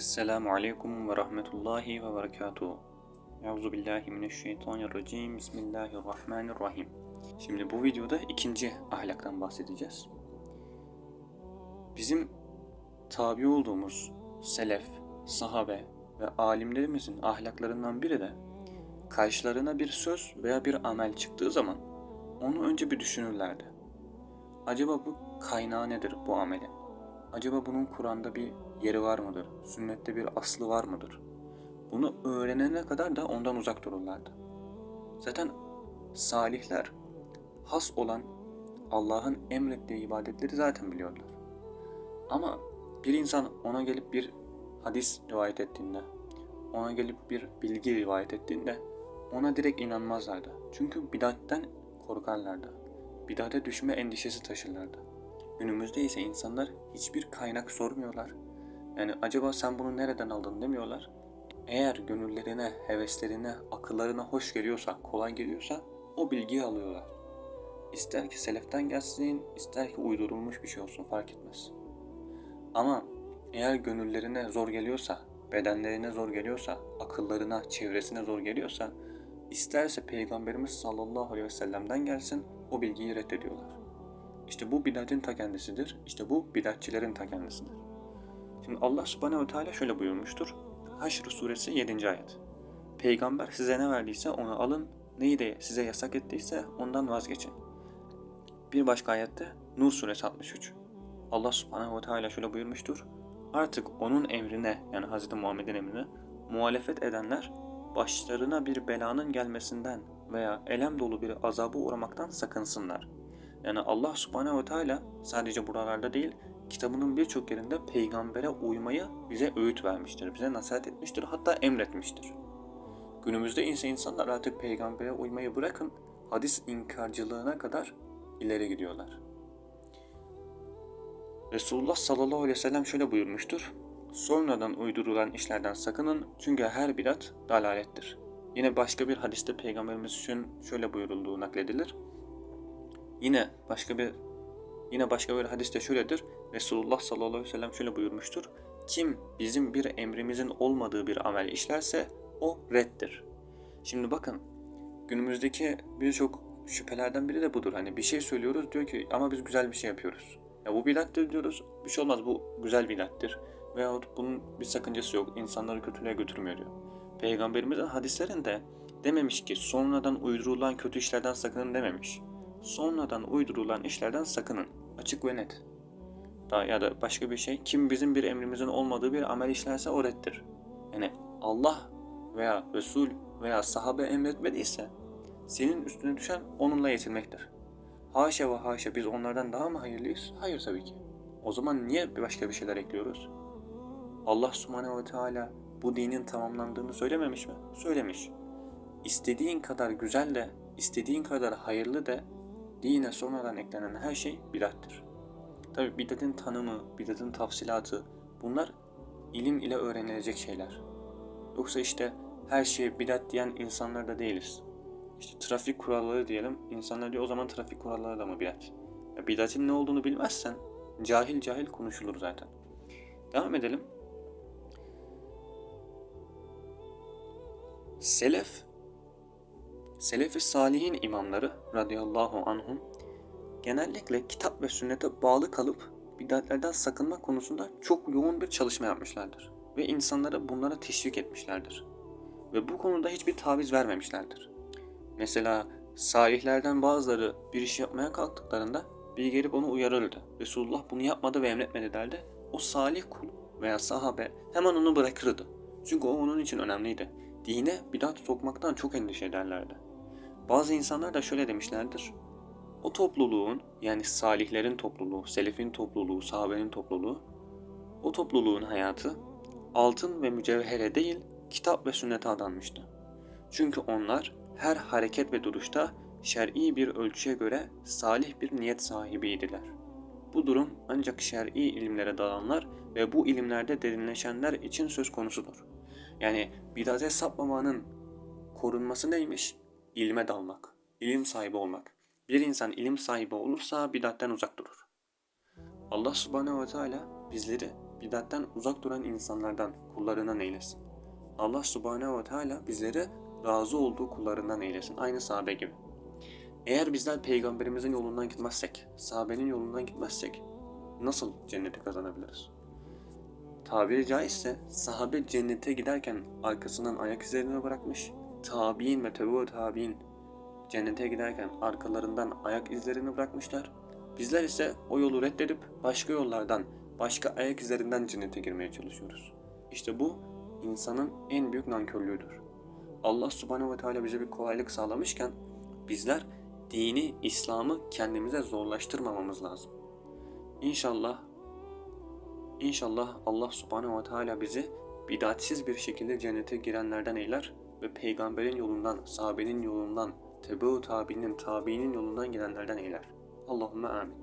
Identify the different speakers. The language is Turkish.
Speaker 1: Esselamu Aleyküm ve Rahmetullahi ve Berekatuhu. Euzu billahi mineşşeytanirracim. Bismillahirrahmanirrahim. Şimdi bu videoda ikinci ahlaktan bahsedeceğiz. Bizim tabi olduğumuz selef, sahabe ve alimlerimizin ahlaklarından biri de karşılarına bir söz veya bir amel çıktığı zaman onu önce bir düşünürlerdi. Acaba bu kaynağı nedir bu amelin? Acaba bunun Kur'an'da bir yeri var mıdır? Sünnette bir aslı var mıdır? Bunu öğrenene kadar da ondan uzak dururlardı. Zaten salihler has olan Allah'ın emrettiği ibadetleri zaten biliyorlar. Ama bir insan ona gelip bir hadis rivayet ettiğinde, ona gelip bir bilgi rivayet ettiğinde ona direkt inanmazlardı. Çünkü bidatten korkarlardı. Bidate düşme endişesi taşırlardı. Günümüzde ise insanlar hiçbir kaynak sormuyorlar. Yani acaba sen bunu nereden aldın demiyorlar. Eğer gönüllerine, heveslerine, akıllarına hoş geliyorsa, kolay geliyorsa o bilgiyi alıyorlar. İster ki seleften gelsin, ister ki uydurulmuş bir şey olsun fark etmez. Ama eğer gönüllerine zor geliyorsa, bedenlerine zor geliyorsa, akıllarına, çevresine zor geliyorsa, isterse Peygamberimiz sallallahu aleyhi ve sellem'den gelsin, o bilgiyi reddediyorlar. İşte bu bidatin ta kendisidir. İşte bu bidatçilerin ta kendisidir. Şimdi Allah subhanehu ve teala şöyle buyurmuştur. Haşr suresi 7. ayet. Peygamber size ne verdiyse onu alın, neyi de size yasak ettiyse ondan vazgeçin. Bir başka ayette Nur suresi 63. Allah subhanehu ve teala şöyle buyurmuştur. Artık onun emrine yani Hz. Muhammed'in emrine muhalefet edenler başlarına bir belanın gelmesinden veya elem dolu bir azabı uğramaktan sakınsınlar. Yani Allah subhanehu ve teala sadece buralarda değil kitabının birçok yerinde peygambere uymayı bize öğüt vermiştir, bize nasihat etmiştir, hatta emretmiştir. Günümüzde ise insanlar artık peygambere uymayı bırakın, hadis inkarcılığına kadar ileri gidiyorlar. Resulullah sallallahu aleyhi ve sellem şöyle buyurmuştur. Sonradan uydurulan işlerden sakının çünkü her bidat dalalettir. Yine başka bir hadiste peygamberimiz şöyle buyurulduğu nakledilir. Yine başka bir yine başka bir hadiste şöyledir. Resulullah sallallahu aleyhi ve sellem şöyle buyurmuştur. Kim bizim bir emrimizin olmadığı bir amel işlerse o reddir. Şimdi bakın günümüzdeki birçok şüphelerden biri de budur. Hani bir şey söylüyoruz diyor ki ama biz güzel bir şey yapıyoruz. Ya bu bidattir diyoruz. Bir şey olmaz bu güzel bidattir. Veyahut bunun bir sakıncası yok. insanları kötülüğe götürmüyor diyor. Peygamberimizin hadislerinde dememiş ki sonradan uydurulan kötü işlerden sakının dememiş. Sonradan uydurulan işlerden sakının. Açık ve net. Daha ya da başka bir şey. Kim bizim bir emrimizin olmadığı bir amel işlerse o reddir. Yani Allah veya Resul veya sahabe emretmediyse senin üstüne düşen onunla yetinmektir. Haşa ve haşa biz onlardan daha mı hayırlıyız? Hayır tabii ki. O zaman niye başka bir şeyler ekliyoruz? Allah subhanehu ve teala bu dinin tamamlandığını söylememiş mi? Söylemiş. İstediğin kadar güzel de, istediğin kadar hayırlı de dine sonradan eklenen her şey bidattır. Tabi bidatın tanımı, bidatın tafsilatı bunlar ilim ile öğrenilecek şeyler. Yoksa işte her şeye bidat diyen insanlar da değiliz. İşte trafik kuralları diyelim. İnsanlar diyor o zaman trafik kuralları da mı bidat? Ya bidatin ne olduğunu bilmezsen cahil cahil konuşulur zaten. Devam edelim. Selef Selefi Salihin imamları radıyallahu anhum genellikle kitap ve sünnete bağlı kalıp bidatlerden sakınma konusunda çok yoğun bir çalışma yapmışlardır ve insanları bunlara teşvik etmişlerdir. Ve bu konuda hiçbir taviz vermemişlerdir. Mesela salihlerden bazıları bir iş yapmaya kalktıklarında bir gelip onu uyarırdı. Resulullah bunu yapmadı ve emretmedi derdi. O salih kul veya sahabe hemen onu bırakırdı. Çünkü o onun için önemliydi. Dine bidat sokmaktan çok endişe ederlerdi. Bazı insanlar da şöyle demişlerdir. O topluluğun yani salihlerin topluluğu, selefin topluluğu, sahabenin topluluğu o topluluğun hayatı altın ve mücevhere değil kitap ve sünnete adanmıştı. Çünkü onlar her hareket ve duruşta şer'i bir ölçüye göre salih bir niyet sahibiydiler. Bu durum ancak şer'i ilimlere dalanlar ve bu ilimlerde derinleşenler için söz konusudur. Yani bidate sapmamanın korunması neymiş? İlme dalmak, ilim sahibi olmak. Bir insan ilim sahibi olursa bidatten uzak durur. Allah subhanehu ve teala bizleri bidatten uzak duran insanlardan, kullarından eylesin. Allah subhanehu ve teala bizleri razı olduğu kullarından eylesin. Aynı sahabe gibi. Eğer bizler peygamberimizin yolundan gitmezsek, sahabenin yolundan gitmezsek nasıl cenneti kazanabiliriz? Tabiri caizse sahabe cennete giderken arkasından ayak izlerini bırakmış, tabi'in ve tebe tabi'in cennete giderken arkalarından ayak izlerini bırakmışlar. Bizler ise o yolu reddedip başka yollardan, başka ayak izlerinden cennete girmeye çalışıyoruz. İşte bu insanın en büyük nankörlüğüdür. Allah subhanehu ve teala bize bir kolaylık sağlamışken bizler dini, İslam'ı kendimize zorlaştırmamamız lazım. İnşallah İnşallah Allah subhanehu ve teala bizi bidatsiz bir şekilde cennete girenlerden eyler ve peygamberin yolundan, sahabenin yolundan, tebe-u tabi'nin, tabi'nin yolundan gidenlerden eyler. Allahümme amin.